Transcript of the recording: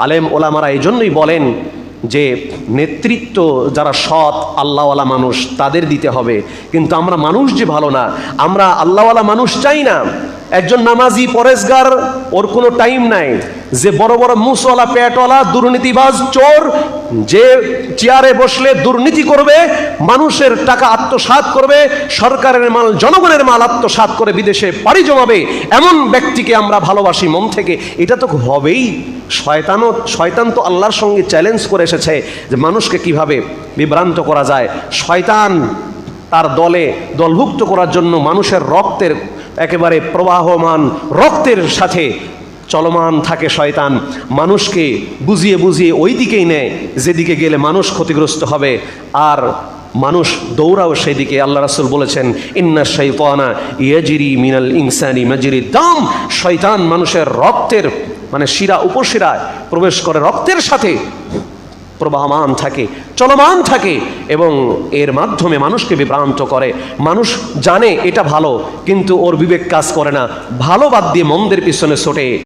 আলেম ওলামারা এই জন্যই বলেন যে নেতৃত্ব যারা সৎ, আল্লাহওয়ালা মানুষ, তাদের দিতে হবে। কিন্তু আমরা মানুষ যে ভালো না, আমরা আল্লাহওয়ালা মানুষ চাই না। একজন নামাজি পরেশগার, ওর কোনো টাইম নাই। যে বড় বড় মুসওয়ালা, পেটওয়ালা, দুর্নীতিবাজ, চোর, যে চেয়ারে বসলে দুর্নীতি করবে, মানুষের টাকা আত্মসাৎ করবে, সরকারের মাল, জনগণের মাল আত্মসাৎ করে বিদেশে পাড়ি জমাবে, এমন ব্যক্তিকে আমরা ভালোবাসি মন থেকে। এটা তো হবেই। শয়তানও, শয়তান তো আল্লাহর সঙ্গে চ্যালেঞ্জ করে এসেছে যে মানুষকে কীভাবে বিভ্রান্ত করা যায়। শয়তান তার দলে দলভুক্ত করার জন্য মানুষের রক্তের একেবারে প্রবাহমান রক্তের সাথে চলমান থাকে শয়তান। মানুষকে বুঝিয়ে বুঝিয়ে ওই দিকেই নেয়, যেদিকে গেলে মানুষ ক্ষতিগ্রস্ত হবে। আর মানুষ দৌড়াও সেদিকে। আল্লাহ রাসুল বলেছেন, ইন্না শৈতানা ইয়াজিরি মিনাল ইনসানি মাজিরি দাম। শয়তান মানুষের রক্তের মানে শিরা উপশিরায় প্রবেশ করে রক্তের সাথে প্রবাহমান থাকে, চলমান থাকে এবং এর মাধ্যমে মানুষকে বিভ্রান্ত করে। মানুষ জানে এটা ভালো, কিন্তু ওর বিবেক কাজ করে না। ভালো বাদ দিয়ে মন্দের পিছনে ছোটে।